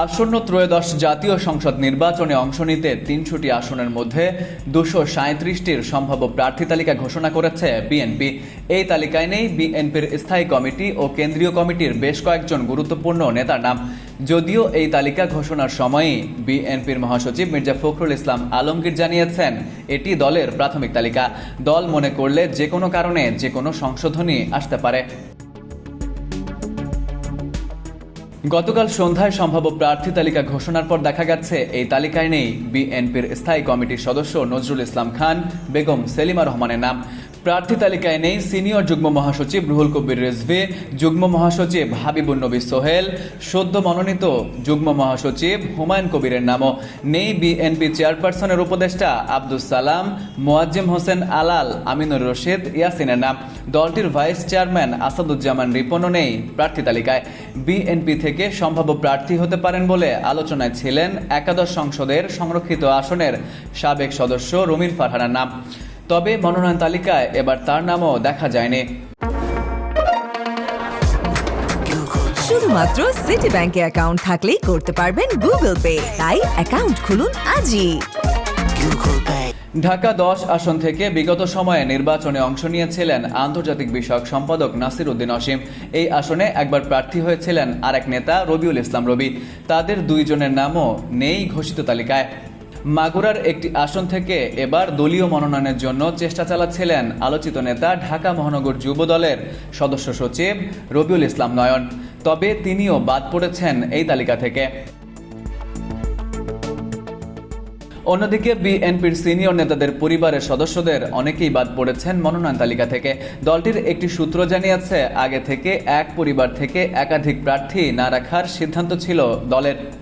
আসন্ন ত্রয়োদশ জাতীয় সংসদ নির্বাচনে অংশ নিতে তিনশোটি আসনের মধ্যে দুশো সাঁত্রিশটির সম্ভাব্য প্রার্থী তালিকা ঘোষণা করেছে বিএনপি। এই তালিকায় নেই বিএনপির স্থায়ী কমিটি ও কেন্দ্রীয় কমিটির বেশ কয়েকজন গুরুত্বপূর্ণ নেতার নাম। যদিও এই তালিকা ঘোষণার সময়ই বিএনপির মহাসচিব মির্জা ফখরুল ইসলাম আলমগীর জানিয়েছেন, এটি দলের প্রাথমিক তালিকা। দল মনে করলে যে কোনো কারণে যে কোনো সংশোধনী আসতে পারে। গতকাল সন্ধ্যায় সম্ভাব্য প্রার্থী তালিকা ঘোষণার পর দেখা গেছে, এই তালিকায় নেই বিএনপির স্থায়ী কমিটির সদস্য নজরুল ইসলাম খান, বেগম সেলিমা রহমানের নাম। প্রার্থী তালিকায় নেই সিনিয়র যুগ্ম মহাসচিব রুহুল কবির রেজভি, যুগ্ম মহাসচিব হাবিবুন নবী সোহেল, সদ্য মনোনীত যুগ্ম মহাসচিব হুমায়ুন কবিরের নামও নেই বিএনপি চেয়ারপারসনের উপদেষ্টা আব্দুস সালাম, মোয়াজ্জেম হোসেন আলাল, আমিনুর রশিদ, ইয়াসিনের নাম। দলটির ভাইস চেয়ারম্যান আসাদুজ্জামান রিপনও নেই প্রার্থী তালিকায়। বিএনপি থেকে সম্ভাব্য প্রার্থী হতে পারেন বলে আলোচনায় ছিলেন একাদশ সংসদের সংরক্ষিত আসনের সাবেক সদস্য রুমিন ফারহানার নাম। তবে মনোনয়ন তালিকায় এবার তার নামও দেখা যায়নি। শুধুমাত্র সিটি ব্যাংকে অ্যাকাউন্ট থাকলেই করতে পারবেন গুগল পে তাই অ্যাকাউন্ট খুলুন আজই। ঢাকা দশ আসন থেকে বিগত সময়ে নির্বাচনে অংশ নিয়েছিলেন আন্তর্জাতিক বিষয়ক সম্পাদক নাসির উদ্দিন অসীম। এই আসনে একবার প্রার্থী হয়েছিলেন আরেক নেতা রবিউল ইসলাম রবি। তাদের দুইজনের নামও নেই ঘোষিত তালিকায়। মাগুরার একটি আসন থেকে এবার দলীয় মনোনয়নের জন্য চেষ্টা চালাচ্ছিলেন আলোচিত নেতা ঢাকা মহানগর যুব দলের সদস্য সচিব রবিউল ইসলাম নয়ন। তবে তিনিও বাদ পড়েছেন এই তালিকা থেকে। অন্যদিকে বিএনপির সিনিয়র নেতাদের পরিবারের সদস্যদের অনেকেই বাদ পড়েছেন মনোনয়ন তালিকা থেকে। দলটির একটি সূত্র জানিয়েছে, আগে থেকে এক পরিবার থেকে একাধিক প্রার্থী না রাখার সিদ্ধান্ত ছিল দলের।